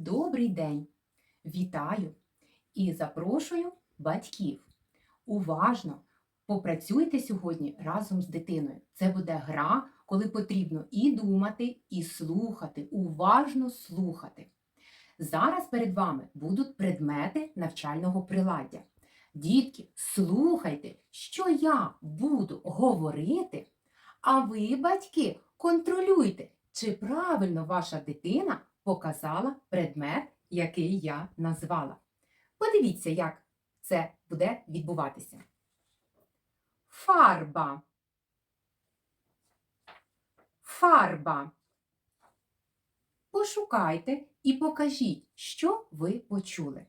Добрий день! Вітаю і запрошую батьків. Уважно попрацюйте сьогодні разом з дитиною. Це буде гра, коли потрібно і думати, і слухати, уважно слухати. Зараз перед вами будуть предмети навчального приладдя. Дітки, слухайте, що я буду говорити, а ви, батьки, контролюйте, чи правильно ваша дитина показала предмет, який я назвала. Подивіться, як це буде відбуватися. Фарба. Фарба. Пошукайте і покажіть, що ви почули.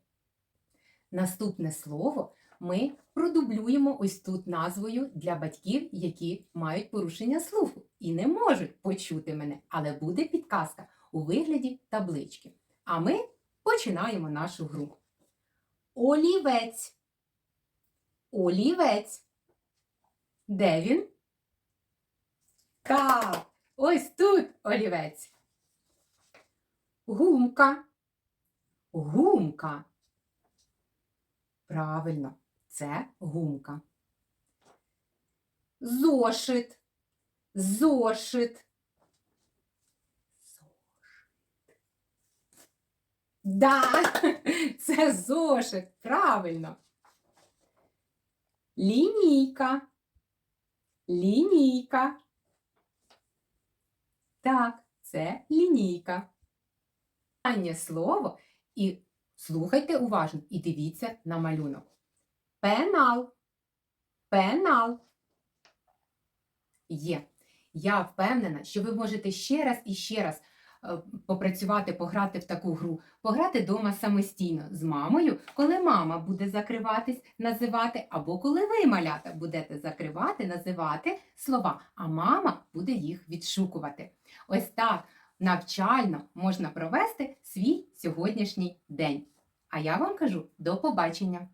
Наступне слово ми продублюємо ось тут назвою для батьків, які мають порушення слуху і не можуть почути мене, але буде підказка у вигляді таблички. А ми починаємо нашу гру. Олівець. Олівець. Де він? Так, ось тут олівець. Гумка. Гумка. Правильно, це гумка. Зошит. Зошит. Да, це зошит, правильно. Лінійка. Лінійка. Так, це лінійка. Останнє слово і слухайте уважно і дивіться на малюнок. Пенал. Пенал. Є. Я впевнена, що ви можете ще раз і ще раз попрацювати, пограти в таку гру, пограти вдома самостійно з мамою, коли мама буде закриватись, називати, або коли ви, малята, будете закривати, називати слова, а мама буде їх відшукувати. Ось так навчально можна провести свій сьогоднішній день. А я вам кажу до побачення!